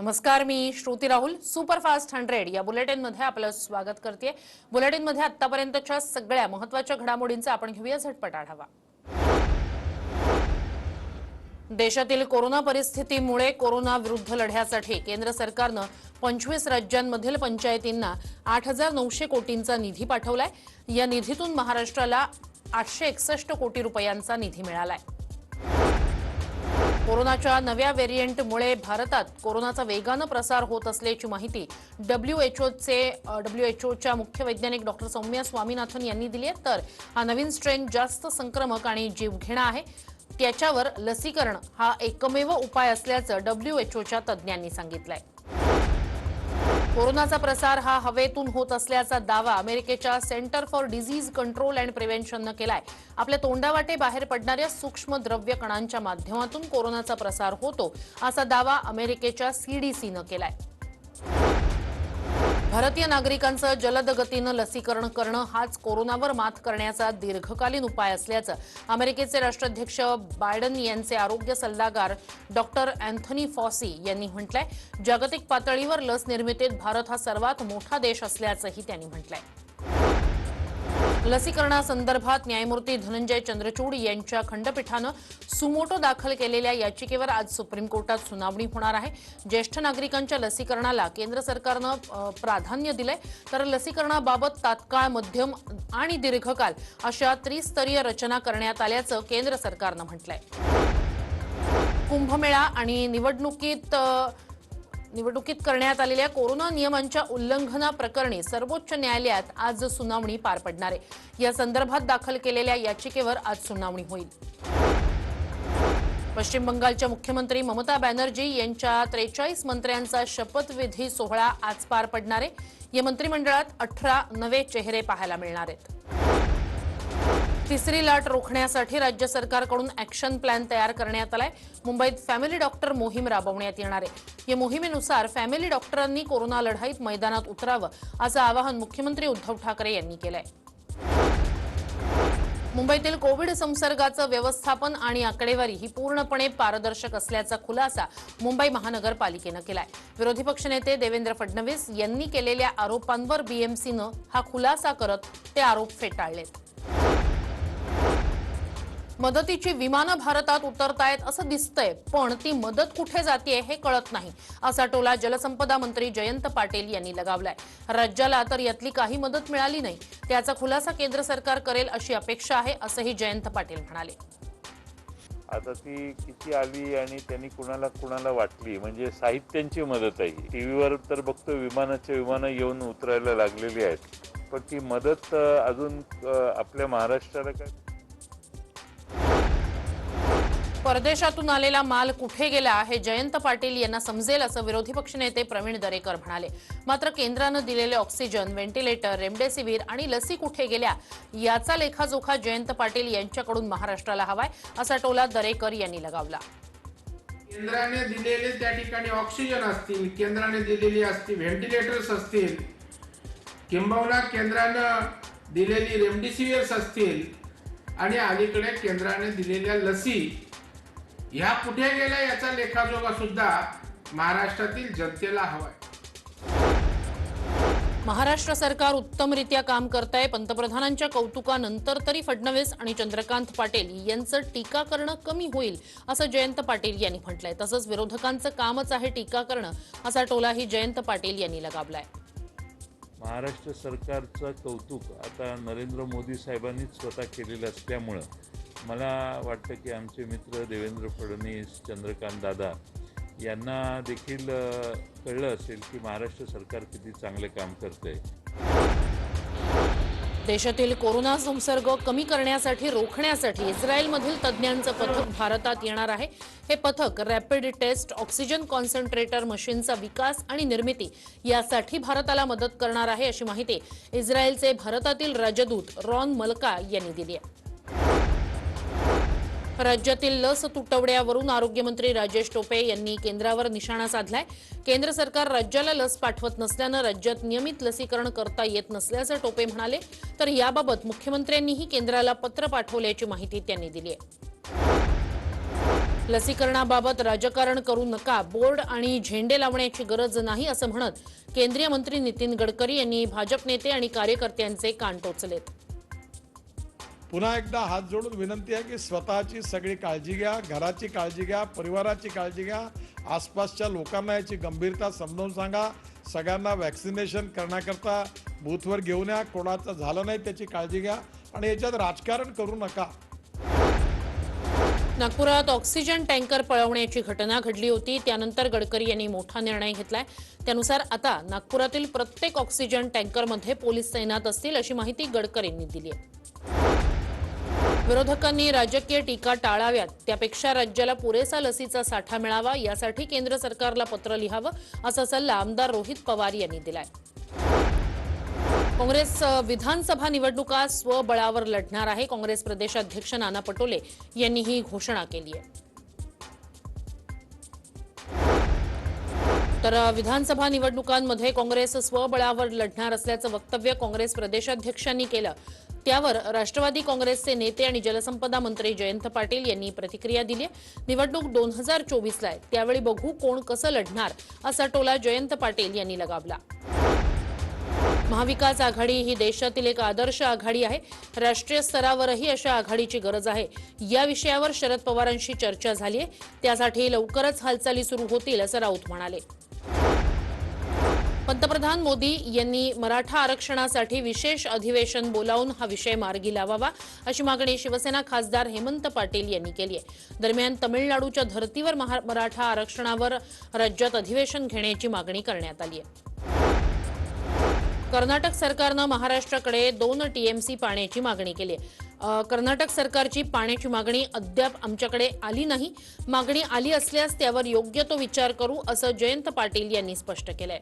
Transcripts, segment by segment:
नमस्कार मी Shruti Rahul superfast hundred या बुलेटिनमध्ये आपलं स्वागत करते बुलेटिनमध्ये आतापर्यंतच्या सगळ्या महत्त्वाच्या घडामोडींचा आपण घेऊया झटपट आढावा. देशातील कोरोना परिस्थितीमुळे कोरोना विरुद्ध लढ्यासाठी केंद्र सरकारनं पंचवीस राज्यांमधील पंचायतींना आठ हजार नऊशे कोटींचा निधी पाठवलाय. या निधीतून महाराष्ट्राला आठशे एकसष्ट कोटी रुपयांचा निधी मिळालाय. कोरोनाच्या नव्या व्हेरियंटमुळे भारतात कोरोनाचा वेगानं प्रसार होत असल्याची माहिती डब्ल्यूएचओचे डब्ल्यूएचओच्या मुख्य वैज्ञानिक डॉक्टर सौम्या स्वामीनाथन यांनी दिली आहे. तर हा नवीन स्ट्रेन जास्त संक्रमक आणि जीवघेणा आहे. त्याच्यावर लसीकरण हा एकमेव उपाय असल्याचं डब्ल्यू एच ओच्या तज्ज्ञांनी सांगितलं आहे कोरोनाचा प्रसार हा हवेतून होत असल्याचा दावा अमेरिकेच्या centre for disease control and प्रिव्हेन्शननं केलाय. आपल्या तोंडावाटे बाहेर पडणाऱ्या सूक्ष्म द्रव्य कणांच्या माध्यमातून कोरोनाचा प्रसार होतो असा दावा अमेरिकेच्या सीडीसीनं केलाय. भारतीय नागरिकांचं जलद गतीनं लसीकरण करणं हाच कोरोनावर मात करण्याचा दीर्घकालीन उपाय असल्याचं अमेरिकेचे राष्ट्राध्यक्ष बायडन यांचे आरोग्य सल्लागार डॉक्टर अँथनी फॉसी यांनी म्हटलंय. जागतिक पातळीवर लस निर्मितीत भारत हा सर्वात मोठा देश असल्याचंही त्यांनी म्हटलंय. लसीकरणासंदर्भात न्यायमूर्ती धनंजय चंद्रचूड यांच्या खंडपीठानं सुमोटो दाखल केलेल्या याचिकेवर आज सुप्रीम कोर्टात सुनावणी होणार आहे. ज्येष्ठ नागरिकांच्या लसीकरणाला केंद्र सरकारनं प्राधान्य दिलंय. तर लसीकरणाबाबत तात्काळ मध्यम आणि दीर्घकाल अशा त्रिस्तरीय रचना करण्यात आल्याचं केंद्र सरकारनं म्हटलंय. कुंभमेळा आणि निवडणुकीत निवडणुकीत करण्यात आलेल्या कोरोना नियमांच्या उल्लंघनाप्रकरणी सर्वोच्च न्यायालयात आज सुनावणी पार पडणार आहे. या संदर्भात दाखल केलेल्या याचिकेवर आज सुनावणी होईल. पश्चिम बंगालच्या मुख्यमंत्री ममता बॅनर्जी यांच्या त्रेचाळीस मंत्र्यांचा शपथविधी सोहळा आज पार पडणार आहे. या मंत्रिमंडळात अठरा नवे चेहरे पाहायला मिळणार आहेत. तिसरी लाट रोखण्यासाठी राज्य सरकारकडून ऍक्शन प्लॅन तयार करण्यात आलाय. मुंबईत फॅमिली डॉक्टर मोहीम राबवण्यात येणार आहे. या मोहिमेनुसार फॅमिली डॉक्टरांनी कोरोना लढाईत मैदानात उतरावं असं आवाहन मुख्यमंत्री उद्धव ठाकरे यांनी केलंय. मुंबईतील कोविड संसर्गाचं व्यवस्थापन आणि आकडेवारी ही पूर्णपणे पारदर्शक असल्याचा खुलासा मुंबई महानगरपालिकेनं केलाय. विरोधी पक्षनेते देवेंद्र फडणवीस यांनी केलेल्या आरोपांवर बीएमसीनं हा खुलासा करत ते आरोप फेटाळलेत. मदतीची विमानं भारतात उतरतायत असं दिसतंय पण ती मदत कुठे जाते हे कळत नाही असा टोला जलसंपदा मंत्री जयंत पाटील यांनी लगावलाय. राज्याला तर यातली काही मदत मिळाली नाही त्याचा खुलासा केंद्र सरकार करेल अशी अपेक्षा आहे असंही जयंत पाटील म्हणाले. आता ती किती आली आणि त्यांनी कुणाला कुणाला वाटली म्हणजे साहित्यांची मदत आहे टीव्हीवर तर बघतो विमानाचे विमानं येऊन उतरायला लागलेली आहेत. पण ती मदत अजून आपल्या महाराष्ट्राला काय परदेशातून आलेला माल कुठे गेला हे जयंत पाटील यांना समजेल असं विरोधी पक्षनेते प्रवीण दरेकर म्हणाले. मात्र केंद्रानं दिलेले ऑक्सिजन व्हेंटिलेटर रेमडेसिवीर आणि लसी कुठे गेल्या याचा लेखाजोखा जयंत पाटील यांच्याकडून महाराष्ट्राला हवाय असा टोला दरेकर यांनी लगावला. केंद्राने दिलेले त्या ठिकाणी ऑक्सिजन असतील केंद्राने दिलेली असतील व्हेंटिलेटर्स असतील किंबहुना केंद्रानं दिलेली रेमडेसिवियर्स असतील आणि अलीकडे केंद्राने दिलेल्या लसी ह्या कुठे गेल्या याचा लेखाजोखा सुद्धा महाराष्ट्रातील जनतेला हवाय. महाराष्ट्र सरकार उत्तमरित्या काम करत आहे पंतप्रधानांच्या कौतुकानंतर तरी फडणवीस आणि चंद्रकांत पाटील यांचं टीका करणं कमी होईल असं जयंत पाटील यांनी म्हटलंय. तसंच विरोधकांचं कामच आहे टीका करणं असा टोलाही जयंत पाटील यांनी लगावलाय. महाराष्ट्र सरकारचं कौतुक आता नरेंद्र मोदी साहेबांनीच स्वतः केलेलं असल्यामुळं मला वाटतं की आमचे मित्र देवेंद्र फडणवीस चंद्रकांत दादा यांना देखील कळलं असेल की महाराष्ट्र सरकार किती चांगलं काम करते देशातील कोरोना संसर्ग कमी करण्यासाठी रोखण्यासाठी इस्रायलमधील तज्ज्ञांचं पथक भारतात येणार आहे. हे पथक रॅपिड टेस्ट ऑक्सिजन कॉन्सन्ट्रेटर मशीनचा विकास आणि निर्मिती यासाठी भारताला मदत करणार आहे अशी माहिती इस्रायलचे भारतातील राजदूत रॉन मलका यांनी दिली आहे. राज्यातील लस तुटवड्यावरून आरोग्यमंत्री राजेश टोपे यांनी केंद्रावर निशाणा साधलाय. केंद्र सरकार राज्याला लस पाठवत नसल्यानं राज्यात नियमित लसीकरण करता येत नसल्याचं टोपे म्हणाले. तर याबाबत मुख्यमंत्र्यांनीही केंद्राला पत्र पाठवल्याची माहिती त्यांनी दिली आहे लसीकरणाबाबत राजकारण करू नका बोर्ड आणि झेंडे लावण्याची गरज नाही असं म्हणत केंद्रीय मंत्री नितीन गडकरी यांनी भाजप नेते आणि कार्यकर्त्यांचे कान टोचलेत. पुन्हा एकदा हात जोडून विनंती आहे की स्वतःची सगळी काळजी घ्या घराची काळजी घ्या परिवाराची काळजी घ्या. आसपासच्या लोकांना याची गंभीरता समजावून सांगा. सगळ्यांना वॅक्सिनेशन करण्याकरता बूथवर घेऊन या. कोणाचं झालं नाही त्याची काळजी घ्या. आणि याच्यात राजकारण करू नका. नागपुरात ऑक्सिजन टँकर पळवण्याची घटना घडली होती. त्यानंतर गडकरी यांनी मोठा निर्णय घेतलाय. त्यानुसार आता नागपुरातील प्रत्येक ऑक्सिजन टँकरमध्ये पोलीस तैनात असतील अशी माहिती गडकरींनी दिली आहे. विरोधकांनी राजकीय टीका टाळाव्यात. त्यापेक्षा राज्याला पुरेसा लसीचा साठा मिळावा यासाठी केंद्र सरकारला पत्र लिहावं असा सल्ला आमदार रोहित पवार यांनी दिलाय. काँग्रेस विधानसभा निवडणुका स्वबळावर लढणार आहे. काँग्रेस प्रदेशाध्यक्ष नाना पटोले यांनी ही घोषणा केली आहे. तर विधानसभा निवडणुकांमध्ये काँग्रेस स्वबळावर लढणार असल्याचं वक्तव्य काँग्रेस प्रदेशाध्यक्षांनी केलं. त्यावर राष्ट्रवादी काँग्रेसचे नेते आणि जलसंपदा मंत्री जयंत पाटील यांनी प्रतिक्रिया दिली आहे. निवडणूक दोन हजार चोवीसला आहे. त्यावेळी बघू कोण कसं लढणार असा टोला जयंत पाटील यांनी लगावला. महाविकास आघाडी ही देशातील एक आदर्श आघाडी आहे. राष्ट्रीय स्तरावरही अशा आघाडीची गरज आहे. या विषयावर शरद पवारांशी चर्चा झाली आहे. त्यासाठी लवकरच हालचाली सुरू होतील असं राऊत म्हणाले. पंतप्रधान मोदी यांनी मराठा आरक्षणासाठी विशेष अधिवेशन बोलावून हा विषय मार्गी लावावा अशी मागणी शिवसेना खासदार हेमंत पाटील यांनी केली आहे. दरम्यान तमिळनाडूच्या धर्तीवर महा- मराठा आरक्षणावर राज्यात अधिवेशन घेण्याची मागणी करण्यात आली आहे. कर्नाटक सरकारनं महाराष्ट्राकडे दोन टीएमसी पाण्याची मागणी केली आहे. कर्नाटक सरकारची पाण्याची मागणी अद्याप आमच्याकडे आली नाही. मागणी आली असल्यास त्यावर योग्य तो विचार करू असं जयंत पाटील यांनी स्पष्ट केलंय.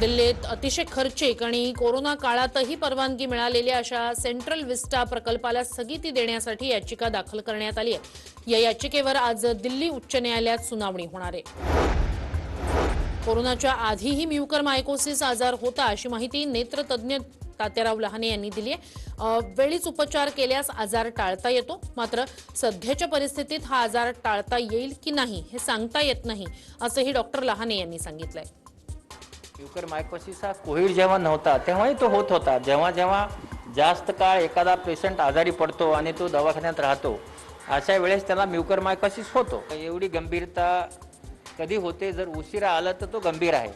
दिल्लीत अतिशय खर्चिक आणि कोरोना काळातही परवानगी मिळालेल्या अशा सेंट्रल विस्टा प्रकल्पाला स्थगिती देण्यासाठी याचिका दाखल करण्यात आली आहे. या याचिकेवर आज दिल्ली उच्च न्यायालयात सुनावणी होणार आहे. कोरोनाच्या आधीही म्युकर मायकोसिस आजार होता अशी माहिती नेत्रतज्ञ तात्याराव लहाने यांनी दिली आहे वेळीच उपचार केल्यास आजार टाळता येतो. मात्र सध्याच्या परिस्थितीत हा आजार टाळता येईल की नाही हे सांगता येत नाही असंही डॉक्टर लहाने यांनी सांगितलंय. म्युकर मायकोसिस हा कोविड जेव्हा नव्हता तेव्हाही तो होत होता. जेव्हा जेव्हा जास्त काळ एखादा पेशंट आजारी पडतो आणि तो दवाखान्यात राहतो अशा वेळेस त्याला म्युकर मायकोसिस होतो. एवढी गंभीरता कधी होते? जर उशिरा आलं तर तो गंभीर आहे.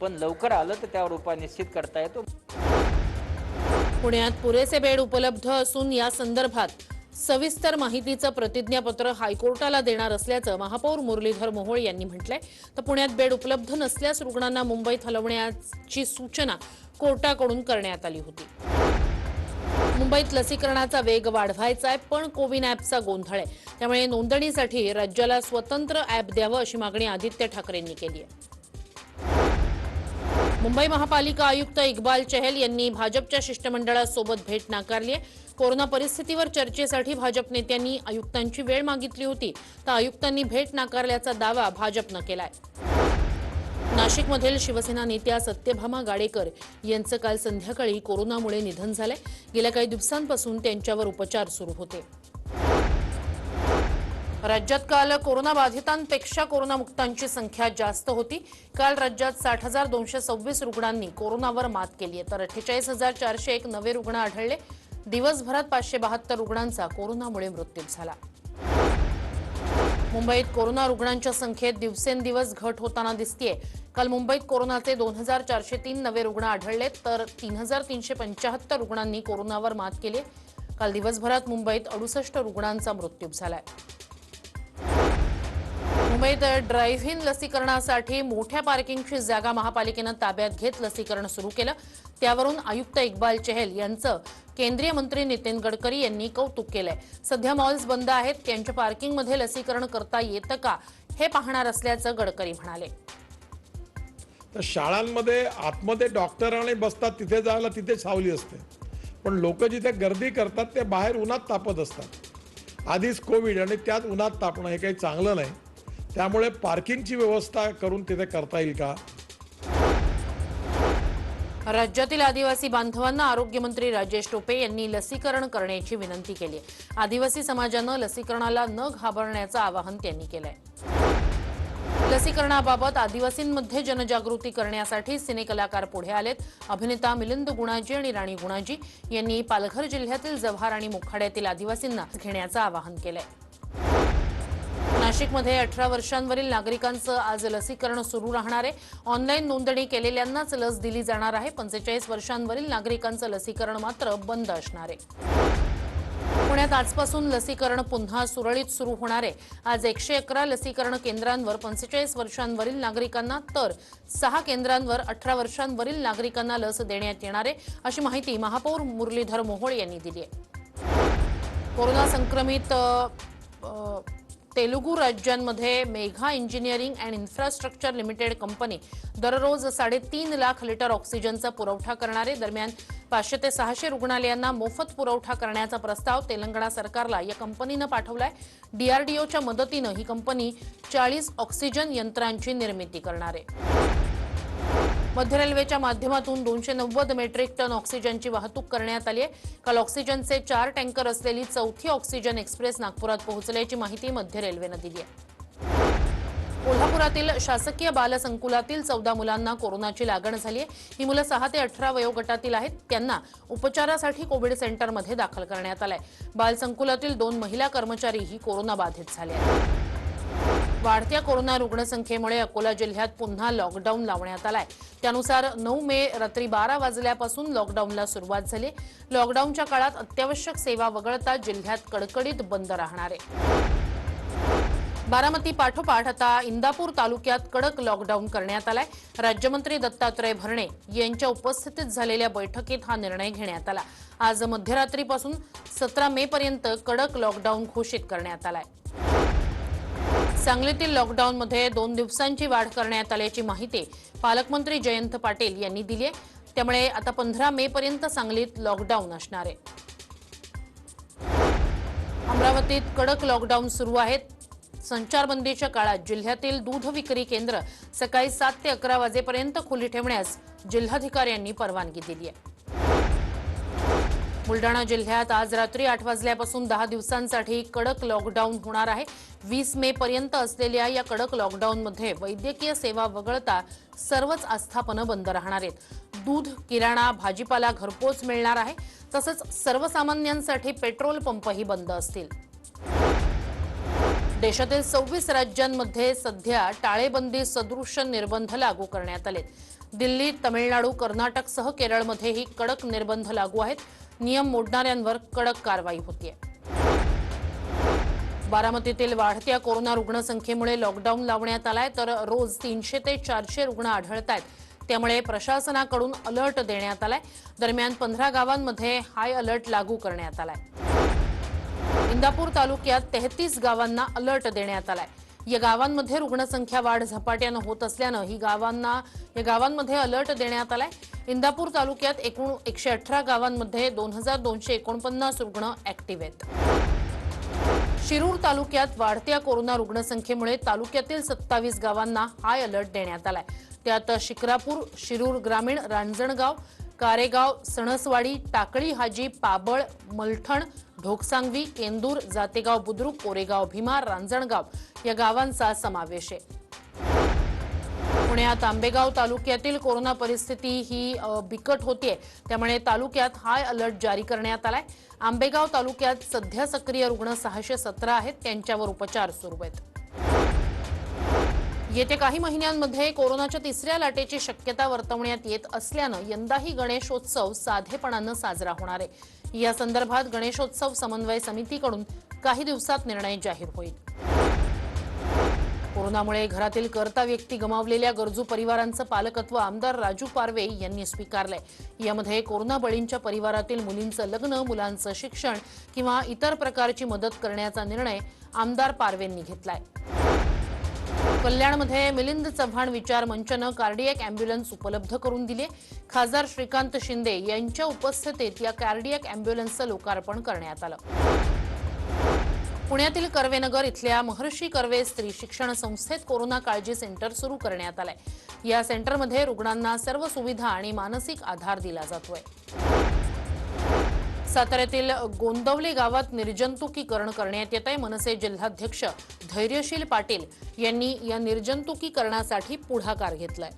पण लवकर आलं तर त्यावर उपाय निश्चित करता येतो. पुण्यात पुरेसे बेड उपलब्ध असून या संदर्भात सविस्तर माहितीचं प्रतिज्ञापत्र हायकोर्टाला देणार असल्याचं महापौर मुरलीधर मोहोळ यांनी म्हटलंय. तर पुण्यात बेड उपलब्ध नसल्यास रुग्णांना मुंबईत हलवण्याची सूचना कोर्टाकडून करण्यात आली होती. मुंबईत लसीकरणाचा वेग वाढवायचा आहे पण कोविन ॲपचा गोंधळ आहे. त्यामुळे नोंदणीसाठी राज्याला स्वतंत्र ॲप द्यावं अशी मागणी आदित्य ठाकरेंनी केली आहे मुंबई महापालिका आयुक्त इक्बाल चहल यांनी भाजपच्या शिष्टमंडळासोबत भेट नाकारली आहे कोरोना परिस्थितीवर चर्चेसाठी भाजप नेत्यांनी आयुक्तांची वेळ मागितली होती. तर आयुक्तांनी भेट नाकारल्याचा दावा भाजपनं केलाय. नाशिकमधील शिवसेना नेत्या सत्यभामा गाडेकर यांचं काल संध्याकाळी कोरोनामुळे निधन झालंय. गेल्या काही दिवसांपासून त्यांच्यावर उपचार सुरू होते. राज्यात काल कोरोनाबाधितांपेक्षा कोरोनामुक्तांची संख्या जास्त होती. काल राज्यात साठ हजार दोनशे सव्वीस रुग्णांनी कोरोनावर मात केली आहे. तर अठ्ठेचाळीस हजार चारशे एक नवे रुग्ण आढळले. दिवसभरात पाचशे बहात्तर रुग्णांचा कोरोनामुळे मृत्यू झाला. मुंबईत कोरोना रुग्णांच्या संख्येत दिवसेंदिवस घट होताना दिसतीये. काल मुंबईत कोरोनाचे दोन हजार चारशे तीन नवे रुग्ण आढळले तर तीन हजार तीनशे पंचाहत्तर रुग्णांनी कोरोनावर मात केली काल दिवसभरात मुंबईत अडुसष्ट रुग्णांचा मृत्यू झालाय. मुंबईत ड्राईव्ह इन लसीकरणासाठी मोठ्या पार्किंगची जागा महापालिकेनं ताब्यात घेत लसीकरण सुरू केलं. त्यावरून आयुक्त इक्बाल चहल यांचं केंद्रीय मंत्री नितीन गडकरी यांनी कौतुक केलंय. सध्या मॉल्स बंद आहेत. त्यांच्या पार्किंगमध्ये लसीकरण करता येतं का हे पाहणार असल्याचं गडकरी म्हणाले. तर शाळांमध्ये आतमध्ये डॉक्टरांनी बसतात तिथे जायला तिथे सावली असते. पण लोक जिथे गर्दी करतात ते बाहेर उन्हात तापत असतात. आधीच कोविड आणि त्यात उन्हात तापणं हे काही चांगलं नाही. त्यामुळे पार्किंगची व्यवस्था करून तिथे करता येईल का? राज्यातील आदिवासी बांधवांना आरोग्यमंत्री राजेश टोपे यांनी लसीकरण करण्याची विनंती केली आहे. आदिवासी समाजानं लसीकरणाला न घाबरण्याचं आवाहन त्यांनी केलंय. लसीकरणाबाबत आदिवासींमध्ये जनजागृती करण्यासाठी सिनेकलाकार पुढे आलेत. अभिनेता मिलिंद गुणाजी आणि राणी गुणाजी यांनी पालघर जिल्ह्यातील जव्हार आणि मुखाड्यातील आदिवासींना घेण्याचं आवाहन केलंय. नाशिकमध्ये अठरा वर्षांवरील नागरिकांचं आज लसीकरण सुरू राहणार आहे. ऑनलाईन नोंदणी केलेल्यांनाच लस दिली जाणार आहे. पंचेचाळीस वर्षांवरील नागरिकांचं लसीकरण मात्र बंद असणार आहे. पुण्यात आजपासून लसीकरण पुन्हा सुरळीत सुरू होणार आहे. आज एकशे अकरा लसीकरण केंद्रांवर पंचेचाळीस वर्षांवरील नागरिकांना तर सहा केंद्रांवर अठरा वर्षांवरील नागरिकांना लस देण्यात येणार आहे अशी माहिती महापौर मुरलीधर मोहोळ यांनी दिली आहे. कोरोना संक्रमित तेलुगू राज्यांमध्ये Megha engineering and infrastructure limited company दररोज साडेतीन लाख लिटर ऑक्सिजनचा पुरवठा करणारे. दरम्यान पाचशे ते सहाशे रुग्णालयांना मोफत पुरवठा करण्याचा प्रस्ताव तेलंगणा सरकारला या कंपनीनं पाठवलाय. डीआरडीओच्या मदतीनं ही कंपनी चाळीस ऑक्सिजन यंत्रांची निर्मिती करणार. आहे मध्य रेल्वेच्या माध्यमातून दोनशे नव्वद मेट्रिक टन ऑक्सिजनची वाहतूक करण्यात आली आहे. काल ऑक्सिजनचे चार टँकर असलेली चौथी ऑक्सिजन एक्सप्रेस नागपुरात पोहोचल्याची माहिती मध्य रेल्वेनं दिली आहे. कोल्हापुरातील शासकीय बालसंकुलातील चौदा मुलांना कोरोनाची लागण झाली आहे. ही मुलं सहा ते अठरा वयोगटातील आहेत. त्यांना उपचारासाठी कोविड सेंटरमध्ये दाखल करण्यात आलंय. बालसंकुलातील दोन महिला कर्मचारीही कोरोना बाधित झाले आहेत. वाढत्या कोरोना रुग्णसंख्येमुळे अकोला जिल्ह्यात पुन्हा लॉकडाऊन लावण्यात आलाय. त्यानुसार नऊ मे रात्री बारा वाजल्यापासून लॉकडाऊनला सुरुवात झाली. लॉकडाऊनच्या काळात अत्यावश्यक सेवा वगळता जिल्ह्यात कडकडीत बंद राहणार आहे. बारामती पाठोपाठ आता इंदापूर तालुक्यात कडक लॉकडाऊन करण्यात आलाय. राज्यमंत्री दत्तात्रय भरणे यांच्या उपस्थितीत झालेल्या बैठकीत हा निर्णय घेण्यात आला. आज मध्यरात्रीपासून सतरा मे पर्यंत कडक लॉकडाऊन घोषित करण्यात आलाय. सांगलीतील लॉकडाऊनमध्ये दोन दिवसांची वाढ करण्यात आल्याची माहिती पालकमंत्री जयंत पाटील यांनी दिली आहे. त्यामुळे आता पंधरा मे पर्यंत सांगलीत लॉकडाऊन असणार आहे. अमरावतीत कडक लॉकडाऊन सुरू आहेत. संचारबंदीच्या काळात जिल्ह्यातील दूध विक्री केंद्र सकाळी सात ते अकरा वाजेपर्यंत खुली ठेवण्यास जिल्हाधिकाऱ्यांनी परवानगी दिली आहे. बुलढाणा जिल्ह्यात आज रात्री आठ वाजल्यापासून दहा दिवसांसाठी कडक लॉकडाऊन होणार आहे. वीस मे पर्यंत असलेल्या या कडक लॉकडाऊनमध्ये वैद्यकीय सेवा वगळता सर्वच आस्थापनं बंद राहणार आहेत. दूध किराणा भाजीपाला घरपोच मिळणार आहे. तसंच सर्वसामान्यांसाठी पेट्रोल पंपही बंद असतील. देशातील सव्वीस राज्यांमध्ये सध्या टाळेबंदी सदृश निर्बंध लागू करण्यात आले दिल्ली तमिळनाडू कर्नाटकसह केरळमध्येही कडक निर्बंध लागू आहेत. नियम मोडणाऱ्यांवर कडक कारवाई होतीये. बारामतीतील वाढत्या कोरोना रुग्णसंख्येमुळे लॉकडाऊन लावण्यात आलाय तर रोज तीनशे ते चारशे रुग्ण आढळत आहेत. त्यामुळे प्रशासनाकडून अलर्ट देण्यात आलाय. दरम्यान पंधरा गावांमध्ये हाय अलर्ट लागू करण्यात आलाय. इंदापूर तालुक्यात तेहतीस गावांना अलर्ट देण्यात आलाय. या गावांमध्ये रुग्णसंख्या वाढ झपाट्यानं होत असल्यानं ही गावांना या गावांमध्ये अलर्ट देण्यात आलाय. इंदापूर तालुक्यात एकूण एकशे अठरा गावांमध्ये दोन हजार दोनशे एकोणपन्नास रुग्ण ऍक्टिव्ह आहेत. शिरूर तालुक्यात वाढत्या कोरोना रुग्णसंख्येमुळे तालुक्यातील सत्तावीस गावांना हाय अलर्ट देण्यात आलाय. त्यात शिक्रापूर शिरूर ग्रामीण रांजणगाव कारेगाव सणसवाडी टाकळी हाजी पाबळ मलठण ढोकसांगवी केंदूर जातेगाव बुद्रुक कोरेगाव भीमा रांजणगाव या गावांचा समावेश आहे. पुण्यात आंबेगाव तालुक्यातील कोरोना परिस्थिती ही बिकट होतीये. त्यामुळे तालुक्यात हाय अलर्ट जारी करण्यात आलाय. आंबेगाव तालुक्यात सध्या सक्रिय रुग्ण सहाशे सतरा आहेत. त्यांच्यावर उपचार सुरू आहेत. येत्या काही महिन्यांमध्ये कोरोनाच्या तिसऱ्या लाटेची शक्यता वर्तवण्यात येत असल्यानं यंदाही गणेशोत्सव साधेपणानं साजरा होणार आहे. या संदर्भात गणेशोत्सव समन्वय समितीकडून काही दिवसात निर्णय जाहीर होईल. कोरोनामुळे घरातील कर्ता व्यक्ती गमावलेल्या गरजू परिवारांचं पालकत्व आमदार राजू पारवे यांनी स्वीकारलंय. यामध्ये कोरोना बळींच्या परिवारातील मुलींचं लग्न मुलांचं शिक्षण किंवा इतर प्रकारची मदत करण्याचा निर्णय आमदार पारवेंनी घेतलाय. कल्याणमध्ये मिलिंद चव्हाण विचार मंचनं कार्डियक अँब्युलन्स उपलब्ध करून दिली. खासदार श्रीकांत शिंदे यांच्या उपस्थितीत या कार्डियक अँब्युलन्सचं लोकार्पण करण्यात आलं. पुण्यातील कर्वेनगर इथल्या महर्षी कर्वे स्त्री शिक्षण संस्थेत कोरोना काळजी सेंटर सुरू करण्यात आलंय. या सेंटरमध्ये रुग्णांना सर्व सुविधा आणि मानसिक आधार दिला जातोय. साताऱ्यातील गोंदवले गावात निर्जंतुकीकरण करण्यात येत आहे. मनसे जिल्हाध्यक्ष धैर्यशील पाटील यांनी या निर्जंतुकीकरणासाठी पुढाकार घेतलाय.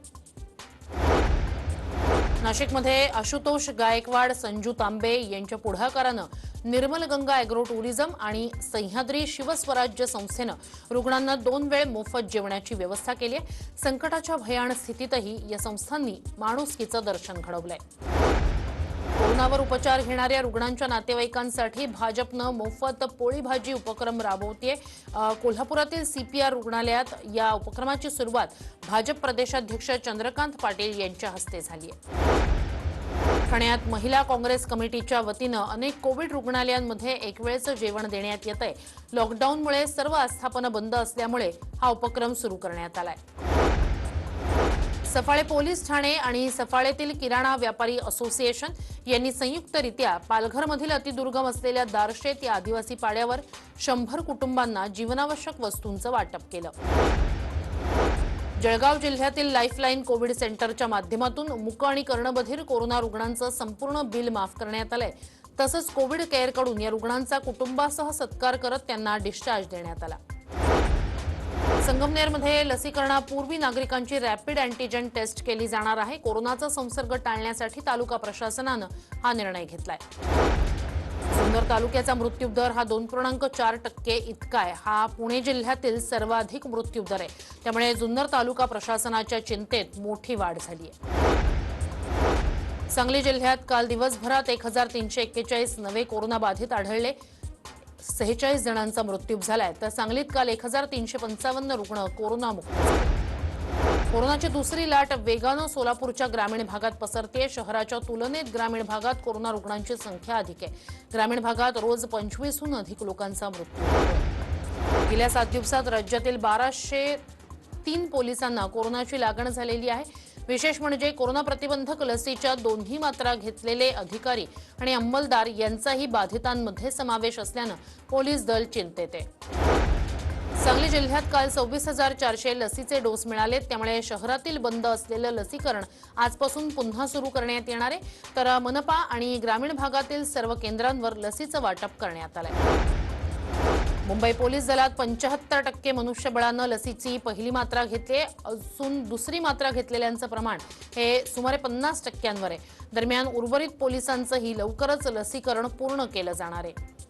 नाशिकमध्ये आशुतोष गायकवाड संजू तांबे यांच्या पुढाकारानं निर्मल गंगा अॅग्रो टुरिझम आणि सह्याद्री शिवस्वराज्य संस्थेनं रुग्णांना दोन वेळ मोफत जेवणाची व्यवस्था केली आहे. संकटाच्या भयान स्थितीतही या संस्थांनी माणुसकीचं दर्शन घडवलंय. कोरोनावर उपचार घेणाऱ्या रुग्णांच्या नातेवाईकांसाठी भाजपनं मोफत पोळी भाजी उपक्रम राबवतीये. कोल्हापुरातील सीपीआर रुग्णालयात या उपक्रमाची सुरुवात भाजप प्रदेशाध्यक्ष चंद्रकांत पाटील यांच्या हस्ते झाली आहे ठाण्यात महिला काँग्रेस कमिटीच्या वतीनं अनेक कोविड रुग्णालयांमध्ये एकवेळचं जेवण देण्यात येत आहे लॉकडाऊनमुळे सर्व आस्थापनं बंद असल्यामुळे हा उपक्रम सुरू करण्यात आलाय. सफाळे पोलीस ठाणे आणि सफाळेतील किराणा व्यापारी असोसिएशन यांनी संयुक्तरित्या पालघरमधील अतिदुर्गम असलेल्या दारशेत या आदिवासी पाड्यावर शंभर कुटुंबांना जीवनावश्यक वस्तूंचं वाटप केलं. जळगाव जिल्ह्यातील लाईफलाईन कोविड सेंटरच्या माध्यमातून मुक आणि कर्णबधीर कोरोना रुग्णांचं संपूर्ण बिल माफ करण्यात आलंय. तसंच कोविड केअरकडून या रुग्णांचा कुटुंबासह सत्कार करत त्यांना डिस्चार्ज देण्यात आला. संगमनेरमध्ये लसीकरणापूर्वी नागरिकांची रॅपिड अँटीजन टेस्ट केली जाणार आहे. कोरोनाचा संसर्ग टाळण्यासाठी तालुका प्रशासनानं हा निर्णय घेतलाय. सुंदर तालुक्याचा मृत्यूदर हा दोन पूर्णांक चार टक्के इतका आहे. हा पुणे जिल्ह्यातील सर्वाधिक मृत्यूदर आहे. त्यामुळे जुन्नर तालुका प्रशासनाच्या चिंतेत मोठी वाढ झाली आहे सांगली जिल्ह्यात काल दिवसभरात एक हजार तीनशे एक्केचाळीस नवे कोरोना बाधित आढळले. सेहेचाळीस जणांचा मृत्यू झालाय. तर सांगलीत काल एक हजार तीनशे पंचावन्न रुग्ण कोरोनामुक्त कोरोनाची दुसरी लाट वेगानं सोलापूरच्या ग्रामीण भागात पसरते शहराच्या तुलनेत ग्रामीण भागात कोरोना रुग्णांची संख्या अधिक आहे. ग्रामीण भागात रोज पंचवीसहून अधिक लोकांचा मृत्यू गेल्या सात दिवसात राज्यातील बाराशे तीन पोलिसांना कोरोनाची लागण झालेली आहे. विशेष म्हणजे कोरोना प्रतिबंधक लसीच्या दोन्ही मात्रा घेतलेले अधिकारी आणि अंमलदार यांचाही बाधितांमध्ये समावेश असल्यानं पोलीस दल चिंतेत आहे. सांगली जिल्ह्यात काल सव्वीस हजार चारशे लसीचे डोस मिळाले त्यामुळे शहरातील बंद असलेलं लसीकरण आजपासून पुन्हा सुरू करण्यात येणार आहे. तर मनपा आणि ग्रामीण भागातील सर्व केंद्रांवर लसीचं वाटप करण्यात आलंय. मुंबई पोलीस दलात पंच्याहत्तर टक्के मनुष्यबळानं लसीची पहिली मात्रा घेतली आहे. असून दुसरी मात्रा घेतलेल्यांचं प्रमाण हे सुमारे पन्नास टक्क्यांवर आहे. दरम्यान उर्वरित पोलिसांचंही लवकरच लसीकरण पूर्ण केलं जाणार आहे.